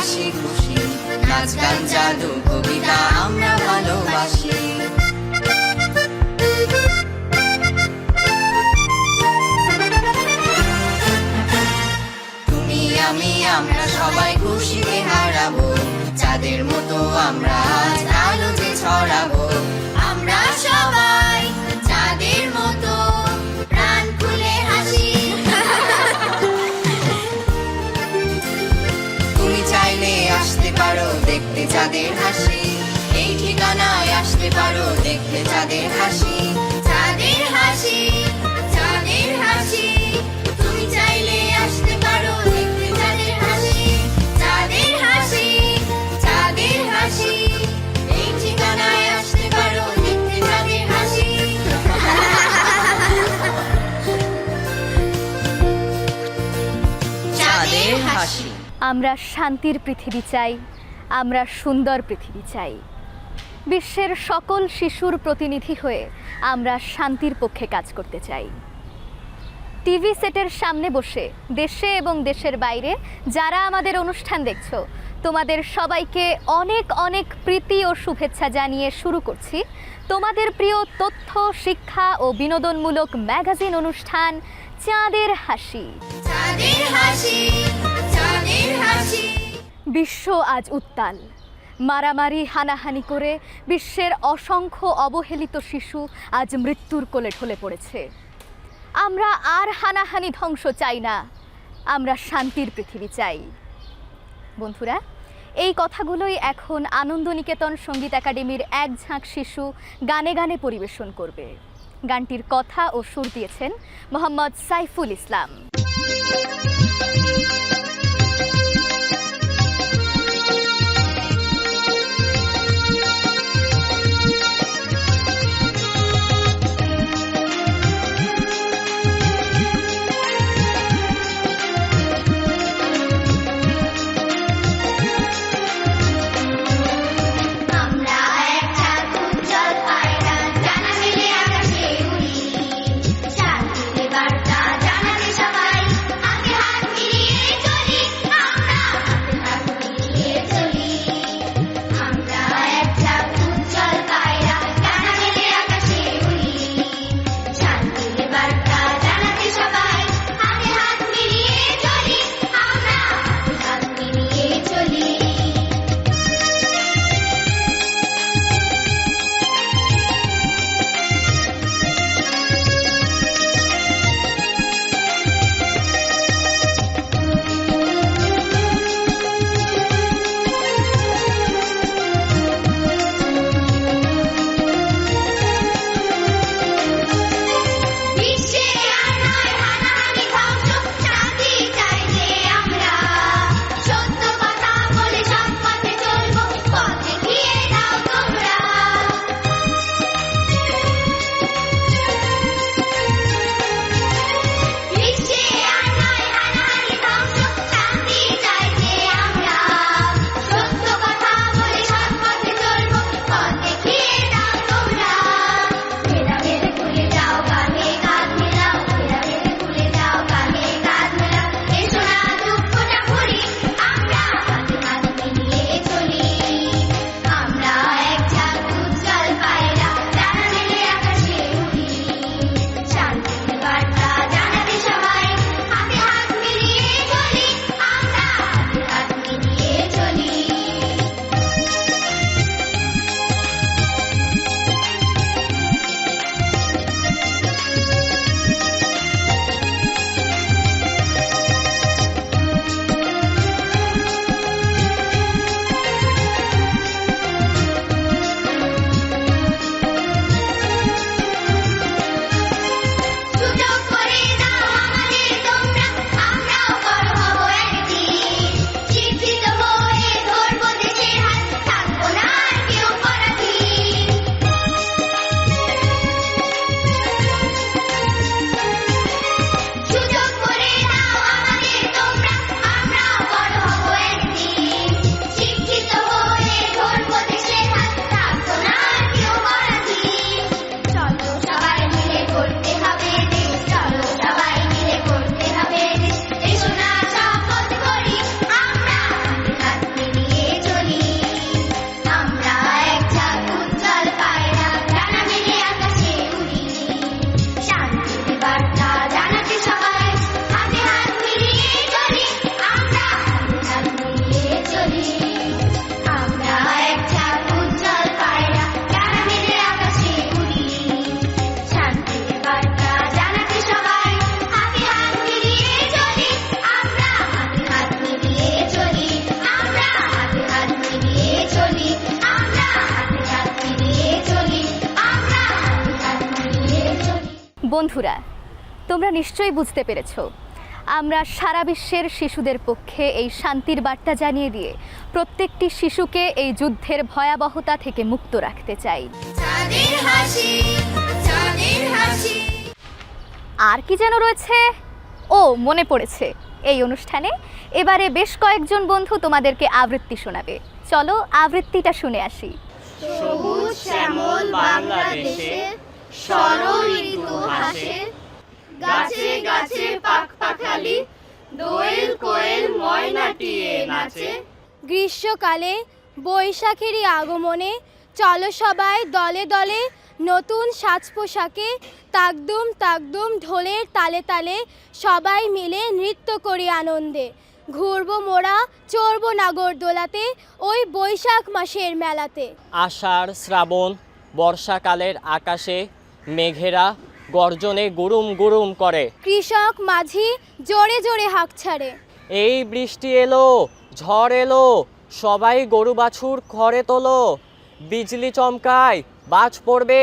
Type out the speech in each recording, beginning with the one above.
হাসি খুশি। নাচ গান জাদু, কবিতা আমরা ভালোবাসি। তুমি, আমি, আমরা সবাই খুশি হারাবো। চাঁদের মতো আমরা চাঁদের হাসি। এই ঠিকানায় আসতে পারো, দেখতে চাঁদের হাসি। চাঁদের হাসি চাঁদের হাসি। তুমি চাইলে আসতে পারো, দেখতে চাঁদের হাসি। চাঁদের হাসি চাঁদের হাসি। এই ঠিকানায় আসতে পারো, দেখতে চাঁদের হাসি। চাঁদের হাসি। আমরা শান্তির পৃথিবী চাই। আমরা সুন্দর পৃথিবী চাই। বিশ্বের সকল শিশুর প্রতিনিধি হয়ে আমরা শান্তির পক্ষে কাজ করতে চাই। টিভি সেটের সামনে বসে দেশে এবং দেশের বাইরে যারা আমাদের অনুষ্ঠান দেখছ, তোমাদের সবাইকে অনেক অনেক প্রীতি ও শুভেচ্ছা জানিয়ে শুরু করছি তোমাদের প্রিয় তথ্য, শিক্ষা ও বিনোদনমূলক ম্যাগাজিন অনুষ্ঠান চাঁদের হাসি। চাঁদের হাসি চাঁদের হাসি। বিশ্ব আজ উত্তাল। মারামারি, হানাহানি করে বিশ্বের অসংখ্য অবহেলিত শিশু আজ মৃত্যুর কোলে ঢলে পড়েছে। আমরা আর হানাহানি ধ্বংস চাই না, আমরা শান্তির পৃথিবী চাই। বন্ধুরা, এই কথাগুলোই এখন আনন্দ নিকেতন সংগীত একাডেমির এক ঝাঁক শিশু গানে গানে পরিবেশন করবে। গানটির কথা ও সুর দিয়েছেন মোহাম্মদ সাইফুল ইসলাম। বন্ধুরা তোমরা নিশ্চয়ই বুঝতে পেরেছ আমরা সারা বিশ্বের শিশুদের পক্ষে এই শান্তির বার্তা জানিয়ে দিয়ে প্রত্যেকটি শিশুকে এই যুদ্ধের ভয়াবহতা থেকে মুক্ত রাখতে চাই। আর কি যেন রয়েছে? ও মনে পড়েছে। এই অনুষ্ঠানে এবারে বেশ কয়েকজন বন্ধু তোমাদেরকে আবৃত্তি শোনাবে। চলো আবৃত্তিটা শুনে আসি। সবুজ শ্যামল বাংলাদেশে সরল হাসে গাছে গাছে পাখ পাখালি দোয়েল কোয়েল ময়নাটিয়ে নাচে। গ্রীষ্মকালে বৈশাখেরই আগমনে চলো সবাই দলে দলে নতুন সাজ পোশাকে তাকদুম তাকদুম ঢোলের তালে তালে সবাই মিলে নৃত্য করি আনন্দে। ঘুরবো মোড়া চড়বো নাগরদোলাতে ওই বৈশাখ মাসের মেলাতে। আষাঢ় শ্রাবণ বর্ষাকালের আকাশে মেঘেরা গর্জনে গুরুম গুরুম করে। কৃষক মাঝি জোরে জোরে হাঁক ছাড়ে। এই বৃষ্টি এলো ঝড় এলো সবাই গরু বাছুর ঘরে তোলো। বিজলি চমকায় বাজ পড়বে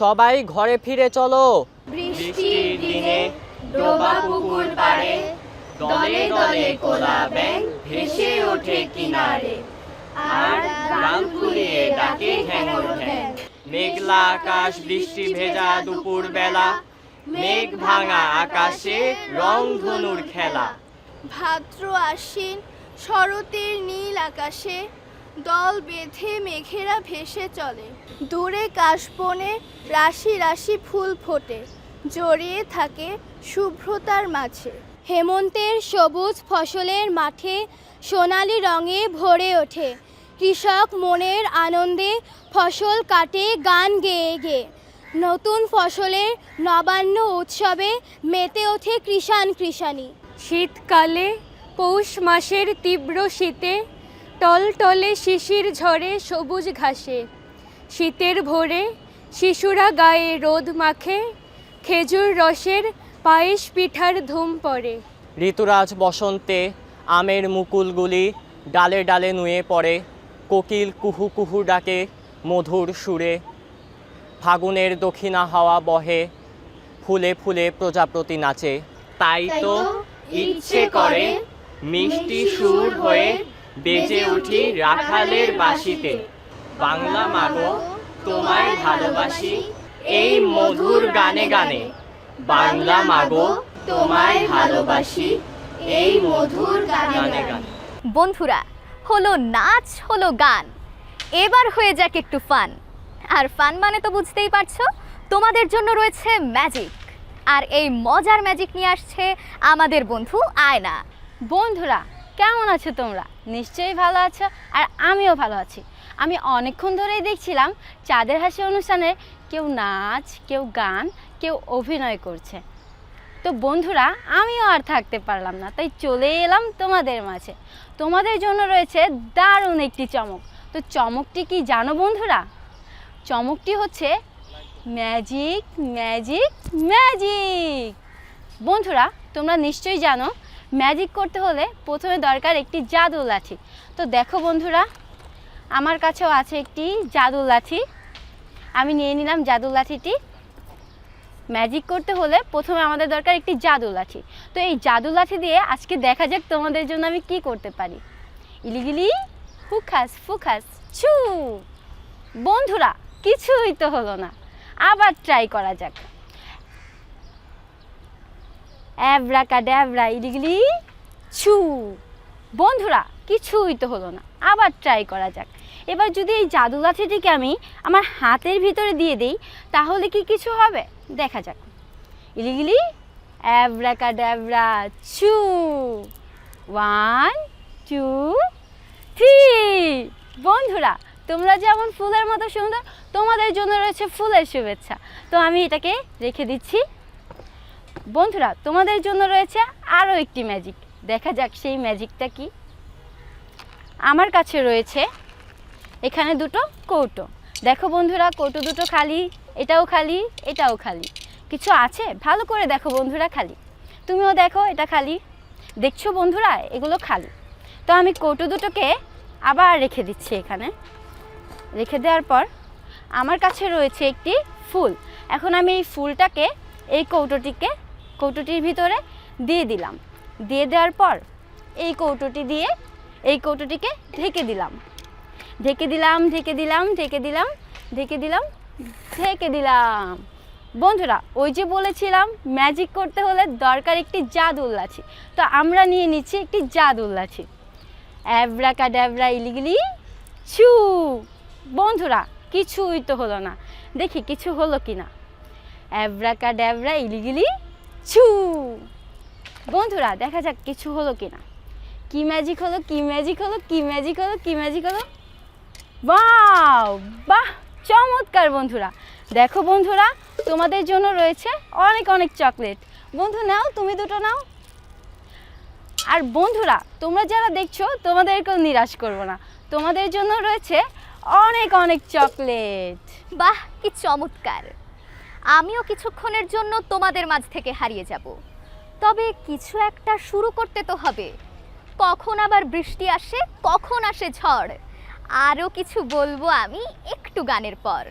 সবাই ঘরে ফিরে চলো। বৃষ্টির দিনে ডোবা পুকুর পাড়ে দলে দলে কোলা ব্যাং ভেসে ওঠে কিনারে। আর গান ডাকে ঘ্যাঙর ঘ্যাং মেঘলা আকাশ, বৃষ্টি ভেজা দুপুর বেলা মেঘ ভাঙা আকাশে রং ধনুর খেলা। ভাদ্র আশ্বিন, শরতের নীল আকাশে দল বেঁধে মেঘেরা ভেসে চলে। দূরে কাশবনে রাশি রাশি ফুল ফোটে, জড়িয়ে থাকে শুভ্রতার মাঝে। হেমন্তের সবুজ ফসলের মাঠে সোনালি রঙে ভরে ওঠে কৃষক মনের আনন্দে ফসল কাটে, গান গেয়ে গেয়ে নতুন ফসলের নবান্ন উৎসবে মেতে ওঠে কৃষাণ কৃষাণী। শীতকালে, পৌষ মাসের তীব্র শীতে টলটলে শিশির ঝরে সবুজ ঘাসে। শীতের ভোরে শিশুরা গায়ে রোদ মাখে, খেজুর রসের পায়েস পিঠার ধুম পড়ে। ঋতুরাজ বসন্তে আমের মুকুলগুলি ডালে ডালে নুয়ে পড়ে কোকিল কুহু কুহু ডাকে মধুর সুরে। ফাগুনের দক্ষিণা হাওয়া বহে ফুলে ফুলে প্রজাপতি নাচে। তাই তো ইচ্ছে করে মিষ্টি সুর হয়ে বেজে উঠি রাখালের বাঁশিতে বাংলা মাগো তোমায় ভালোবাসি এই মধুর গানে গানে। বাংলা মাগো তোমায় ভালোবাসি এই মধুর গানে গানে। বন্ধুরা হলো নাচ, হলো গান। এবার হয়ে যাক একটু ফান। আর ফান মানে তো বুঝতেই পারছ, তোমাদের জন্য রয়েছে ম্যাজিক। আর এই মজার ম্যাজিক নিয়ে আসছে আমাদের বন্ধু আয়না। বন্ধুরা, কেমন আছো তোমরা? নিশ্চয়ই ভালো আছো, আর আমিও ভালো আছি। আমি অনেকক্ষণ ধরেই দেখছিলাম চাঁদের হাসি অনুষ্ঠানে কেউ নাচ, কেউ গান, কেউ অভিনয় করছে। তো বন্ধুরা, আমিও আর থাকতে পারলাম না, তাই চলে এলাম তোমাদের মাঝে। তোমাদের জন্য রয়েছে দারুণ একটি চমক। তো চমকটি কি জানো বন্ধুরা? চমকটি হচ্ছে ম্যাজিক ম্যাজিক ম্যাজিক। বন্ধুরা, তোমরা নিশ্চয়ই জানো, ম্যাজিক করতে হলে প্রথমে দরকার একটি জাদু লাঠি। তো দেখো বন্ধুরা, আমার কাছেও আছে একটি জাদু লাঠি। আমি নিয়ে নিলাম জাদু লাঠিটি। ম্যাজিক করতে হলে প্রথমে আমাদের দরকার একটি জাদু লাঠি। তো এই জাদু লাঠি দিয়ে আজকে দেখা যাক তোমাদের জন্য আমি কি করতে পারি। ইলিগিলি ফুকাস ফুখাস ছু। বন্ধুরা, কিছুই তো হলো না। আবার ট্রাই করা যাক। অ্যাভরা কাড্যাভরা ইলিগিলি ছু। বন্ধুরা, কিছুই তো হলো না। আবার ট্রাই করা যাক। এবার যদি এই জাদু লাঠিটিকে আমি আমার হাতের ভিতরে দিয়ে দিই, তাহলে কি কিছু হবে? দেখা যাক। ইলিগিলি অ্যাভরা কাড্যাভরা ছু ওয়ান, টু, থ্রি। বন্ধুরা, তোমরা যেমন ফুলের মতো সুন্দর, তোমাদের জন্য রয়েছে ফুলের শুভেচ্ছা। তো আমি এটাকে রেখে দিচ্ছি। বন্ধুরা, তোমাদের জন্য রয়েছে আরও একটি ম্যাজিক। দেখা যাক সেই ম্যাজিকটা কি। আমার কাছে রয়েছে এখানে দুটো কৌটো। দেখো বন্ধুরা, কৌটো দুটো খালি এটাও খালি এটাও খালি। কিছু আছে? ভালো করে দেখো বন্ধুরা খালি। তুমিও দেখো, এটা খালি। দেখছ বন্ধুরা? এগুলো খালি। তো আমি কৌটো দুটোকে আবার রেখে দিচ্ছি এখানে। রেখে দেওয়ার পর আমার কাছে রয়েছে একটি ফুল। এখন আমি এই ফুলটাকে, এই কৌটোটিকে, কৌটোটির ভিতরে দিয়ে দিলাম। দিয়ে দেওয়ার পর এই কৌটোটি দিয়ে এই কৌটোটিকে ঢেকে দিলাম। ঢেকে দিলাম ঢেকে দিলাম ঢেকে দিলাম ঢেকে দিলাম। ঢেকে দিলাম। বন্ধুরা, ওই যে বলেছিলাম ম্যাজিক করতে হলে দরকার একটি জাদুল্লাছি তো আমরা নিয়ে নিচ্ছি একটি জাদুল্লাছি অ্যাব্রাকা ড্যাবরা ইলিগিলি, ছু। বন্ধুরা, কিছুই তো হলো না। দেখি, কিছু হলো কি না অ্যাব্রাকা ড্যাবরা ইলিগিলি, ছু। বন্ধুরা, দেখা যাক কিছু হলো কি না কি ম্যাজিক হলো, কি ম্যাজিক হলো, কি ম্যাজিক হলো, কি ম্যাজিক হলো? বাহ বাহ! চমৎকার বন্ধুরা। দেখো বন্ধুরা, তোমাদের জন্য রয়েছে অনেক অনেক চকলেট। বন্ধু নাও, তুমি দুটো নাও। আর বন্ধুরা, তোমরা যারা দেখছ, তোমাদেরকেও নিরাশ করব না। তোমাদের জন্য রয়েছে অনেক অনেক চকলেট। বাহ, কি চমৎকার। আমিও কিছুক্ষণের জন্য তোমাদের মাঝ থেকে হারিয়ে যাব। তবে কিছু একটা শুরু করতে তো হবে। কখন আবার বৃষ্টি আসে, কখন আসে ঝড়। আরও কিছু বলব আমি একটু গানের পর।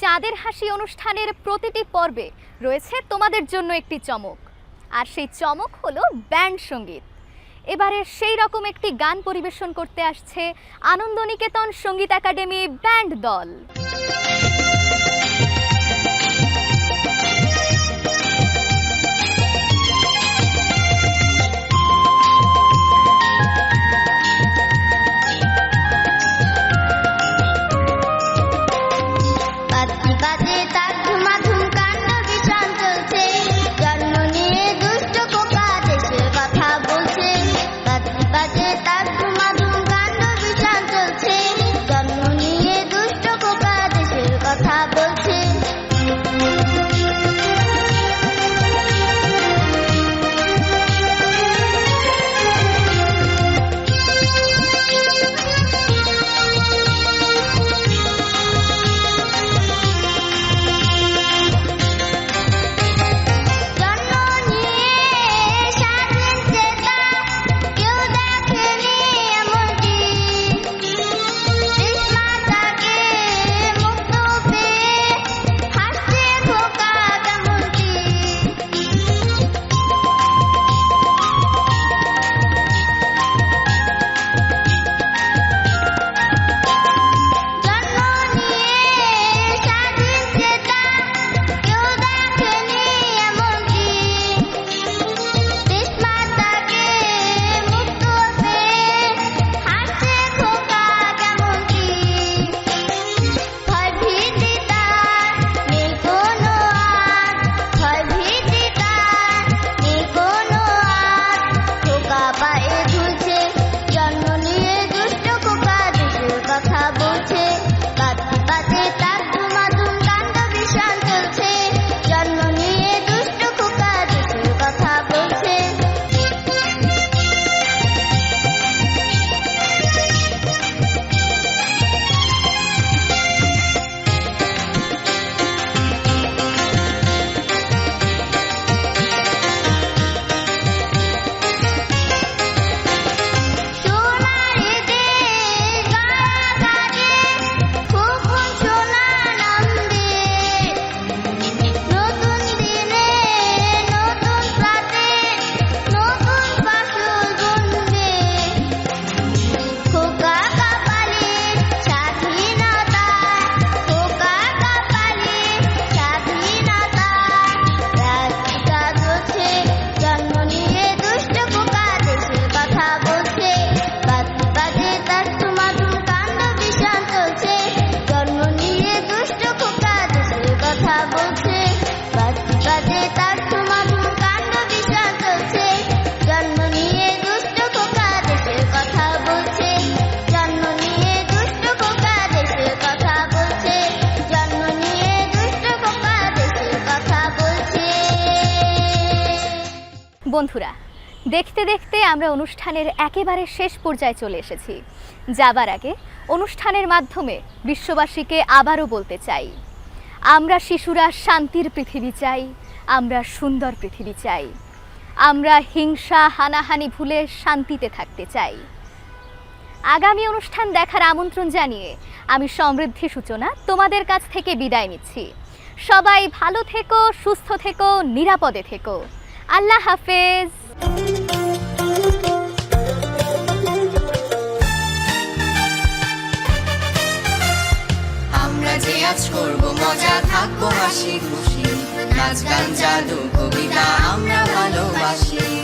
চাঁদের হাসি অনুষ্ঠানের প্রতিটি পর্বে রয়েছে তোমাদের জন্য একটি চমক। আর সেই চমক হলো ব্যান্ড সংগীত। এবারে সেই রকম একটি গান পরিবেশন করতে আসছে আনন্দনিকেতন সংগীত একাডেমি ব্যান্ড দল। দেখতে দেখতে আমরা অনুষ্ঠানের একেবারে শেষ পর্যায়ে চলে এসেছি। যাবার আগে অনুষ্ঠানের মাধ্যমে বিশ্ববাসীকে আবারও বলতে চাই, আমরা শিশুরা শান্তির পৃথিবী চাই, আমরা সুন্দর পৃথিবী চাই, আমরা হিংসা, হানাহানি ভুলে শান্তিতে থাকতে চাই। আগামী অনুষ্ঠান দেখার আমন্ত্রণ জানিয়ে আমি সমৃদ্ধি সূচনা তোমাদের কাছ থেকে বিদায় নিচ্ছি। সবাই ভালো থেকো, সুস্থ থেকো, নিরাপদে থেকো। আল্লাহ হাফেজ। আমরা আজ করব মজা থাকব হাসি খুশি। গান কবিতা আমরা ভালোবাসি।